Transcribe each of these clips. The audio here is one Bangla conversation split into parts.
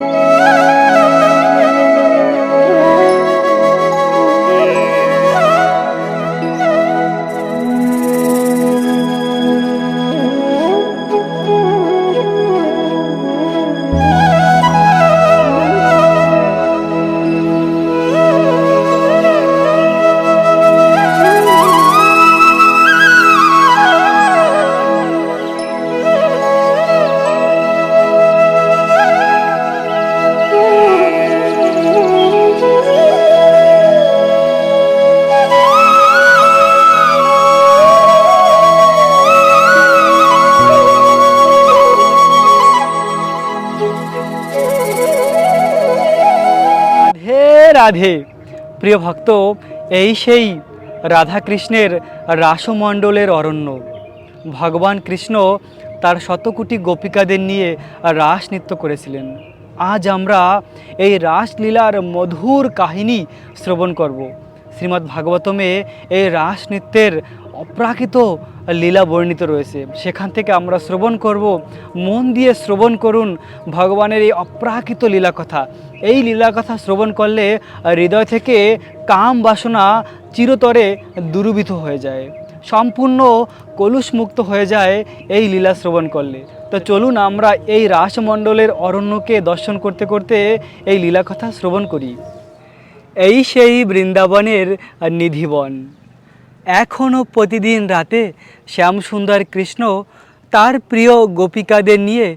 you. রাধে। প্রিয় ভক্ত, এই সেই রাধাকৃষ্ণের রাসমণ্ডলের অরণ্য। ভগবান কৃষ্ণ তার শতকোটি গোপিকাদের নিয়ে রাস নৃত্য করেছিলেন। আজ আমরা এই রাসলীলার মধুর কাহিনী শ্রবণ করব। শ্রীমদ্ ভাগবতমে এই রাস নৃত্যের অপ্রাকৃত লীলা বর্ণিত রয়েছে। সেখান থেকে আমরা শ্রবণ করব, মন দিয়ে শ্রবণ করুন ভগবানের এই অপ্রাকৃত লীলা কথা এই লীলা কথা শ্রবণ করলে হৃদয় থেকে কাম বাসনা চিরতরে দূরীভূত হয়ে যায়। সম্পূর্ণ কলুষমুক্ত হয়ে যায় এই লীলা শ্রবণ করলে। তো চলুন আমরা এই রাসমণ্ডলের অরণ্যকে দর্শন করতে করতে এই লীলা কথা শ্রবণ করি। এই সেই বৃন্দাবনের নিধিবন। এখনও প্রতিদিন রাতে শ্যামসুন্দর কৃষ্ণ তার প্রিয় গোপিকাদের নিয়ে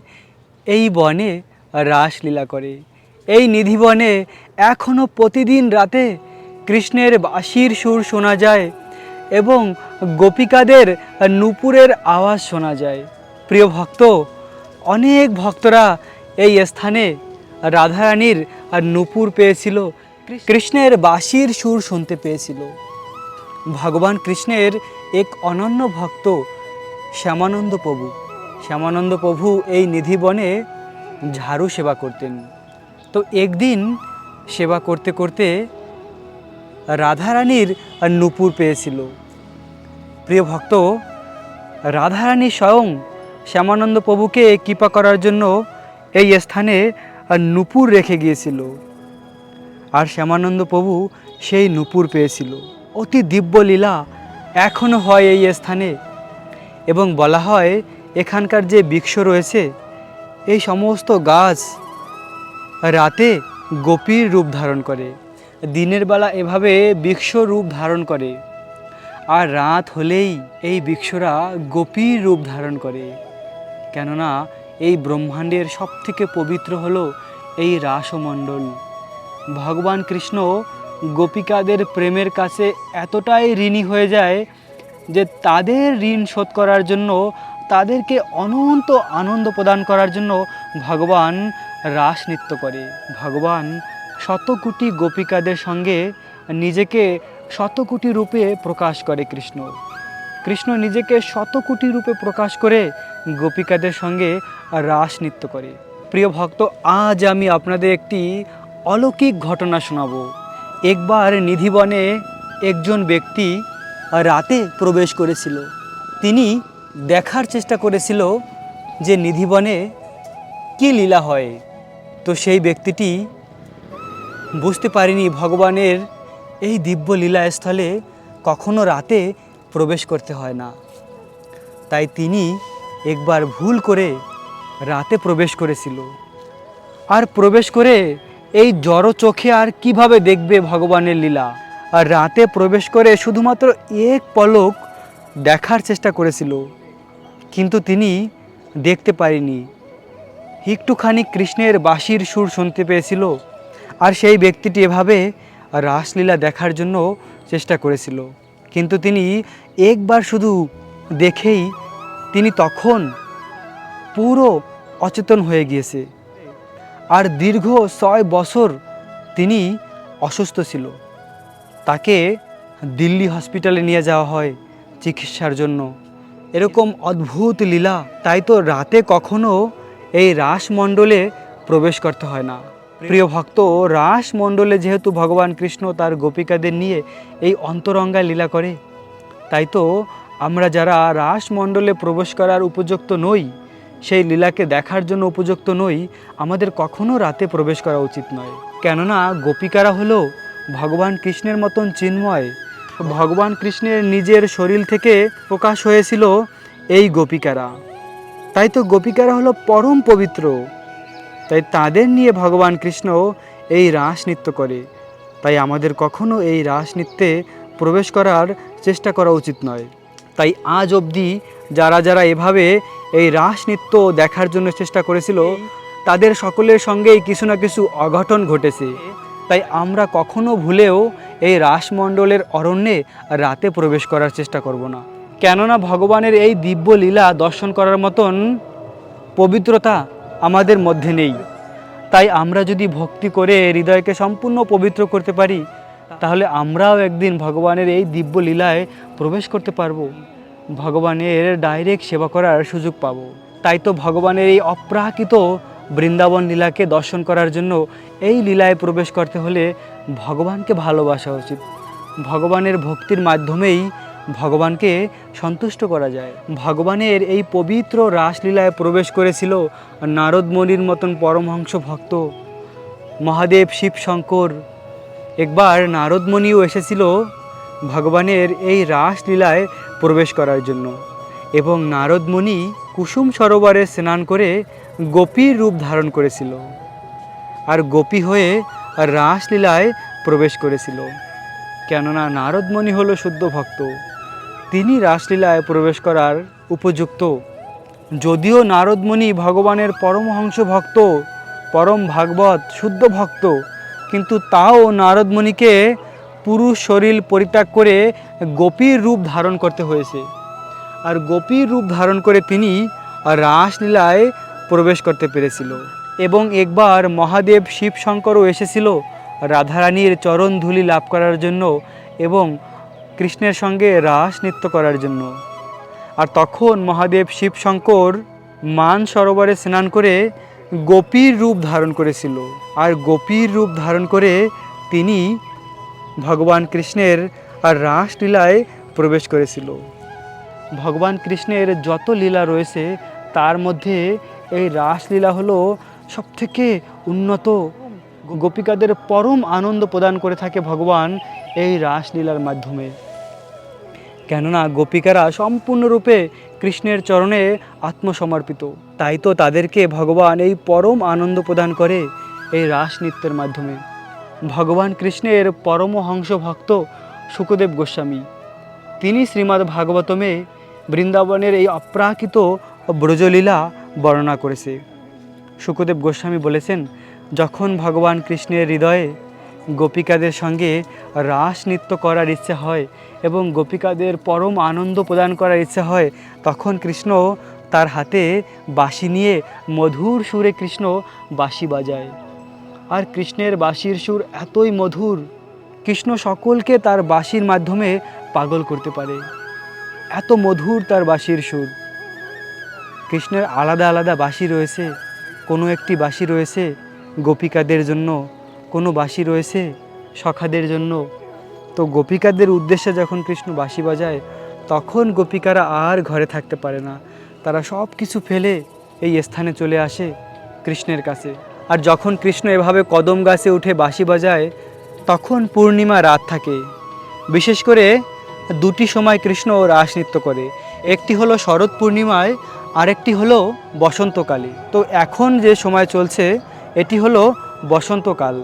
এই বনে রাসলীলা করে। এই নিধিবনে এখনও প্রতিদিন রাতে কৃষ্ণের বাঁশির সুর শোনা যায় এবং গোপিকাদের নুপুরের আওয়াজ শোনা যায়। প্রিয় ভক্ত, অনেক ভক্তরা এই স্থানে রাধারানীর নুপুর পেয়েছিল, কৃষ্ণের বাঁশির সুর শুনতে পেয়েছিল। ভগবান কৃষ্ণের এক অনন্য ভক্ত শ্যামানন্দ প্রভু। শ্যামানন্দ প্রভু এই নিধিবনে ঝাড়ু সেবা করতেন। তো একদিন সেবা করতে করতে রাধারানীর নুপুর পেয়েছিল। প্রিয় ভক্ত, রাধারানী স্বয়ং শ্যামানন্দ প্রভুকে কৃপা করার জন্য এই স্থানে নুপুর রেখে গিয়েছিল। আর শ্যামানন্দ প্রভু সেই নুপুর পেয়েছিল। অতি দিব্য লীলা এখনও হয় এই স্থানে এবং বলা হয় এখানকার যে বৃক্ষ রয়েছে, এই সমস্ত গাছ রাতে গোপীর রূপ ধারণ করে, দিনের বেলা এভাবে বৃক্ষ রূপ ধারণ করে। আর রাত হলেই এই বৃক্ষরা গোপীর রূপ ধারণ করে। কেননা এই ব্রহ্মাণ্ডের সবথেকে পবিত্র হলো এই রাসমণ্ডল। ভগবান কৃষ্ণ গোপিকাদের প্রেমের কাছে এতটাই ঋণী হয়ে যায় যে তাদের ঋণ শোধ করার জন্য, তাদেরকে অনন্ত আনন্দ প্রদান করার জন্য ভগবান রাস নৃত্য করে। ভগবান শতকোটি গোপিকাদের সঙ্গে নিজেকে শতকোটি রূপে প্রকাশ করে কৃষ্ণ। কৃষ্ণ নিজেকে শতকোটি রূপে প্রকাশ করে গোপিকাদের সঙ্গে রাস নৃত্য করে। প্রিয় ভক্ত, আজ আমি আপনাদের একটি অলৌকিক ঘটনা শোনাব। একবার নিধিবনে একজন ব্যক্তি রাতে প্রবেশ করেছিল। তিনি দেখার চেষ্টা করেছিল যে নিধিবনে কী লীলা হয়। তো সেই ব্যক্তিটি বুঝতে পারিনি ভগবানের এই দিব্য লীলা স্থলে কখনো রাতে প্রবেশ করতে হয় না। তাই তিনি একবার ভুল করে রাতে প্রবেশ করেছিল। আর প্রবেশ করে এই জড় চোখে আর কীভাবে দেখবে ভগবানের লীলা? আর রাতে প্রবেশ করে শুধুমাত্র এক পলক দেখার চেষ্টা করেছিল, কিন্তু তিনি দেখতে পারেনি। একটুখানি কৃষ্ণের বাঁশির সুর শুনতে পেয়েছিল আর সেই ব্যক্তিটি এভাবে রাসলীলা দেখার জন্য চেষ্টা করেছিল। কিন্তু তিনি একবার শুধু দেখেই তিনি তখন পুরো অচেতন হয়ে গিয়েছে। আর দীর্ঘ ছয় বছর তিনি অসুস্থ ছিল। তাকে দিল্লি হসপিটালে নিয়ে যাওয়া হয় চিকিৎসার জন্য। এরকম অদ্ভুত লীলা, তাই তো রাতে কখনো এই রাসমণ্ডলে প্রবেশ করতে হয় না। প্রিয় ভক্ত, রাসমণ্ডলে যেহেতু ভগবান কৃষ্ণ তার গোপিকাদের নিয়ে এই অন্তরঙ্গা লীলা করে, তাই তো আমরা যারা রাসমণ্ডলে প্রবেশ করার উপযুক্ত নই, সেই লীলাকে দেখার জন্য উপযুক্ত নই, আমাদের কখনো রাতে প্রবেশ করা উচিত নয়। কেননা গোপিকারা হলো ভগবান কৃষ্ণের মতন চিন্ময়। ভগবান কৃষ্ণের নিজের শরীর থেকে প্রকাশ হয়েছিল এই গোপিকারা। তাই তো গোপিকারা হলো পরম পবিত্র। তাই তাদের নিয়ে ভগবান কৃষ্ণ এই রাস নৃত্য করে। তাই আমাদের কখনো এই রাস নৃত্যে প্রবেশ করার চেষ্টা করা উচিত নয়। তাই আজ অবধি যারা যারা এভাবে এই রাস নৃত্য দেখার জন্য চেষ্টা করেছিল, তাদের সকলের সঙ্গেই কিছু না কিছু অঘটন ঘটেছে। তাই আমরা কখনো ভুলেও এই রাসমণ্ডলের অরণ্যে রাতে প্রবেশ করার চেষ্টা করব না। কেননা ভগবানের এই দিব্য লীলা দর্শন করার মতন পবিত্রতা আমাদের মধ্যে নেই। তাই আমরা যদি ভক্তি করে হৃদয়কে সম্পূর্ণ পবিত্র করতে পারি, তাহলে আমরাও একদিন ভগবানের এই দিব্য লীলায় প্রবেশ করতে পারব। ভগবানের ডাইরেক্ট সেবা করার সুযোগ পাবো। তাই তো ভগবানের এই অপ্রাকৃত বৃন্দাবন লীলাকে দর্শন করার জন্য এই লীলায় প্রবেশ করতে হলে ভগবানকে ভালোবাসা উচিত। ভগবানের ভক্তির মাধ্যমেই ভগবানকে সন্তুষ্ট করা যায়। ভগবানের এই পবিত্র রাসলীলায় প্রবেশ করেছিল নারদ মনির মতন পরমহংস ভক্ত মহাদেব শিব শঙ্কর একবার নারদমণিও এসেছিল ভগবানের এই রাসলীলায় প্রবেশ করার জন্য এবং নারদমণি কুসুম সরোবরে স্নান করে গোপীর রূপ ধারণ করেছিল আর গোপী হয়ে রাসলীলায় প্রবেশ করেছিল। কেননা নারদমণি হলো শুদ্ধ ভক্ত। তিনি রাসলীলায় প্রবেশ করার উপযুক্ত। যদিও নারদমণি ভগবানের পরমহংস ভক্ত, পরম ভাগবত শুদ্ধ ভক্ত, কিন্তু তাও নারদমণিকে পুরুষ শরীর পরিত্যাগ করে গোপীর রূপ ধারণ করতে হয়েছে। আর গোপীর রূপ ধারণ করে তিনি রাসলীলায় প্রবেশ করতে পেরেছিল। এবং একবার মহাদেব শিবশঙ্করও এসেছিল রাধারানীর চরণ ধুলি লাভ করার জন্য এবং কৃষ্ণের সঙ্গে রাস নৃত্য করার জন্য। আর তখন মহাদেব শিব শঙ্কর মান সরোবরে স্নান করে গোপীর রূপ ধারণ করেছিল। আর গোপীর রূপ ধারণ করে তিনি ভগবান কৃষ্ণের আর রাসলীলায় প্রবেশ করেছিল। ভগবান কৃষ্ণের যত লীলা রয়েছে, তার মধ্যে এই রাসলীলা হলো সবথেকে উন্নত। গোপিকাদের পরম আনন্দ প্রদান করে থাকে ভগবান এই রাসলীলার মাধ্যমে। কেননা গোপিকারা সম্পূর্ণরূপে কৃষ্ণের চরণে আত্মসমর্পিত। তাই তো তাদেরকে ভগবান এই পরম আনন্দ প্রদান করে এই রাস নৃত্যের মাধ্যমে। ভগবান কৃষ্ণের পরমহংস ভক্ত সুখদেব গোস্বামী। তিনি শ্রীমদ্ ভাগবতমে বৃন্দাবনের এই অপ্রাকৃত ব্রজলীলা বর্ণনা করেছে। সুখদেব গোস্বামী বলেছেন, যখন ভগবান কৃষ্ণের হৃদয়ে গোপিকাদের সঙ্গে রাস নৃত্য করার ইচ্ছে হয় এবং গোপিকাদের পরম আনন্দ প্রদান করার ইচ্ছে হয়, তখন কৃষ্ণ তার হাতে বাঁশি নিয়ে মধুর সুরে কৃষ্ণ বাঁশি বাজায়। আর কৃষ্ণের বাঁশির সুর এতই মধুর, কৃষ্ণ সকলকে তার বাঁশির মাধ্যমে পাগল করতে পারে। এত মধুর তার বাঁশির সুর। কৃষ্ণের আলাদা আলাদা বাঁশি রয়েছে, কোনো একটি বাঁশি রয়েছে গোপিকাদের জন্য কোনো বাঁশি রয়েছে সখাদের জন্য? তো গোপিকাদের উদ্দেশ্যে যখন কৃষ্ণ বাঁশি বাজায়, তখন গোপিকারা আর ঘরে থাকতে পারে না। তারা সব কিছু ফেলে এই স্থানে চলে আসে কৃষ্ণের কাছে। আর যখন কৃষ্ণ এভাবে কদম গাছে উঠে বাঁশি বাজায়, তখন পূর্ণিমা রাত থাকে। বিশেষ করে দুটি সময় কৃষ্ণ ও রাস নৃত্য করে। একটি হলো শরৎ পূর্ণিমায়, আরেকটি হলো বসন্তকালে। তো এখন যে সময় চলছে, এটি হলো বসন্তকাল।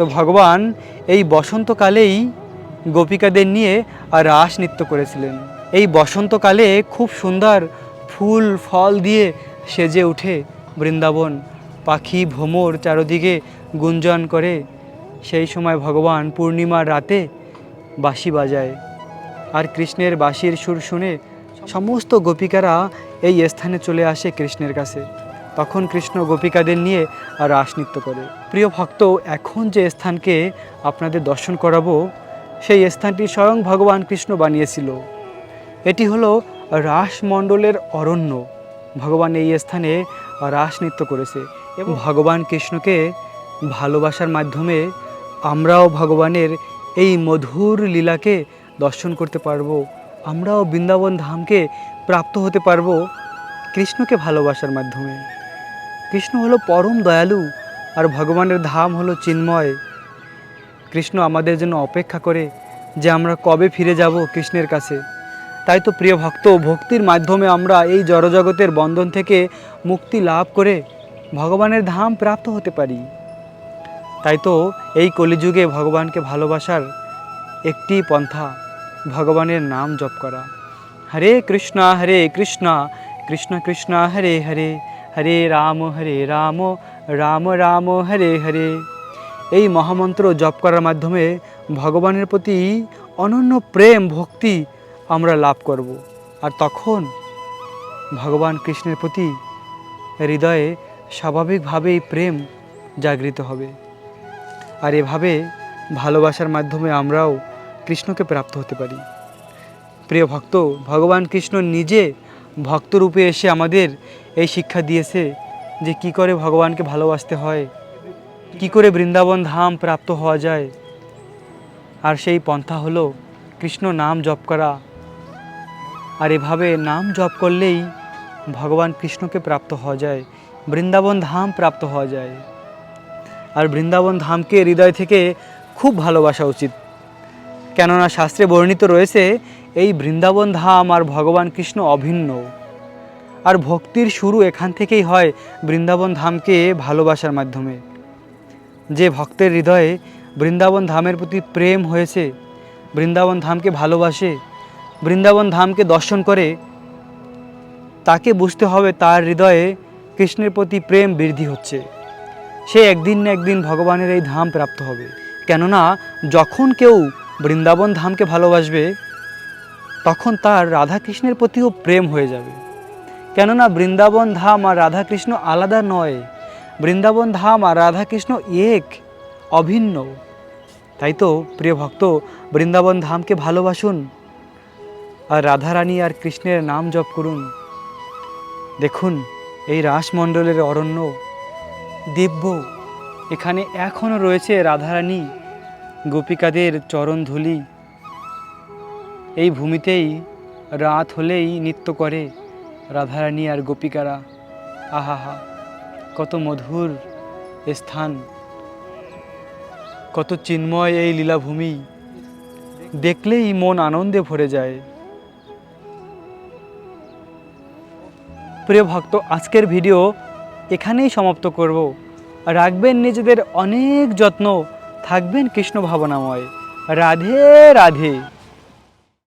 তো ভগবান এই বসন্তকালেই গোপিকাদের নিয়ে রাস নৃত্য করেছিলেন। এই বসন্তকালে খুব সুন্দর ফুল, ফল দিয়ে সেজে ওঠে বৃন্দাবন। পাখি ভ্রমর চারদিকে গুঞ্জন করে। সেই সময় ভগবান পূর্ণিমার রাতে বাঁশি বাজায়। আর কৃষ্ণের বাঁশির সুর শুনে সমস্ত গোপিকারা এই স্থানে চলে আসে কৃষ্ণের কাছে। তখন কৃষ্ণ গোপিকাদের নিয়ে রাস নৃত্য করে। প্রিয় ভক্ত এখন যে স্থানকে আপনাদের দর্শন করাবো, সেই স্থানটি স্বয়ং ভগবান কৃষ্ণ বানিয়েছিল। এটি হলো রাসমণ্ডলের অরণ্য। ভগবান এই স্থানে রাস নৃত্য করেছে এবং ভগবান কৃষ্ণকে ভালোবাসার মাধ্যমে আমরাও ভগবানের এই মধুর লীলাকে দর্শন করতে পারব, আমরাও বৃন্দাবন ধামকে প্রাপ্ত হতে পারব কৃষ্ণকে ভালোবাসার মাধ্যমে। কৃষ্ণ হলো পরম দয়ালু আর ভগবানের ধাম হলো চিন্ময়। কৃষ্ণ আমাদের জন্য অপেক্ষা করে যে আমরা কবে ফিরে যাব কৃষ্ণের কাছে। তাই তো প্রিয় ভক্ত, ভক্তির মাধ্যমে আমরা এই জড়জগতের বন্ধন থেকে মুক্তি লাভ করে ভগবানের ধাম প্রাপ্ত হতে পারি। তাই তো এই কলিযুগে ভগবানকে ভালোবাসার একটি পন্থা, ভগবানের নাম জপ করা। হরে কৃষ্ণ হরে কৃষ্ণ কৃষ্ণ কৃষ্ণ, হরে হরে। হরে রাম হরে রাম রাম রাম, হরে হরে। এই মহামন্ত্র জপ করার মাধ্যমে ভগবানের প্রতি অনন্য প্রেম, ভক্তি আমরা লাভ করব। আর তখন ভগবান কৃষ্ণের প্রতি হৃদয়ে স্বাভাবিকভাবেই প্রেম জাগৃত হবে। আর এভাবে ভালোবাসার মাধ্যমে আমরাও কৃষ্ণকে প্রাপ্ত হতে পারি। প্রিয় ভক্ত, ভগবান কৃষ্ণ নিজে ভক্তরূপে এসে আমাদের এই শিক্ষা দিয়েছে যে কি করে ভগবানকে ভালোবাসতে হয়, কি করে বৃন্দাবন ধাম প্রাপ্ত হওয়া যায়। আর সেই পন্থা হলো কৃষ্ণ নাম জপ করা। আর এভাবে নাম জপ করলেই ভগবান কৃষ্ণকে প্রাপ্ত হওয়া যায়, বৃন্দাবন ধাম প্রাপ্ত হওয়া যায়। আর বৃন্দাবন ধামকে হৃদয় থেকে খুব ভালোবাসা উচিত। কেননা শাস্ত্রে বর্ণিত রয়েছে, এই বৃন্দাবন ধাম আর ভগবান কৃষ্ণ অভিন্ন। আর ভক্তির শুরু এখান থেকেই হয় বৃন্দাবন ধামকে ভালোবাসার মাধ্যমে। যে ভক্তের হৃদয়ে বৃন্দাবন ধামের প্রতি প্রেম হয়েছে, বৃন্দাবন ধামকে ভালোবাসে, বৃন্দাবন ধামকে দর্শন করে, তাকে বুঝতে হবে তার হৃদয়ে কৃষ্ণের প্রতি প্রেম বৃদ্ধি হচ্ছে। সে একদিন না একদিন ভগবানের এই ধাম প্রাপ্ত হবে। কেননা যখন কেউ বৃন্দাবন ধামকে ভালোবাসবে, তখন তার রাধাকৃষ্ণের প্রতিও প্রেম হয়ে যাবে। কেননা বৃন্দাবন ধাম আর রাধাকৃষ্ণ আলাদা নয়, বৃন্দাবন ধাম আর রাধাকৃষ্ণ এক, অভিন্ন। তাই তো, প্রিয় ভক্ত, বৃন্দাবন ধামকে ভালোবাসুন আর রাধারানী আর কৃষ্ণের নাম জপ করুন। দেখুন, এই রাসমণ্ডলের অরণ্য দিব্য। এখানে এখনও রয়েছে রাধারানী। গোপিকাদের চরণ ধুলি। এই ভূমিতেই রাত হলেই নৃত্য করে রাধারানী আর গোপিকারা। আহাহা, কত মধুর স্থান। কত চিন্ময় এই লীলাভূমি। দেখলেই মন আনন্দে ভরে যায়। প্রিয় ভক্ত, আজকের ভিডিও এখানেই সমাপ্ত করব। রাখবেন নিজেদের অনেক যত্ন। থাকবেন কৃষ্ণ ভাবনাময়। রাধে রাধে।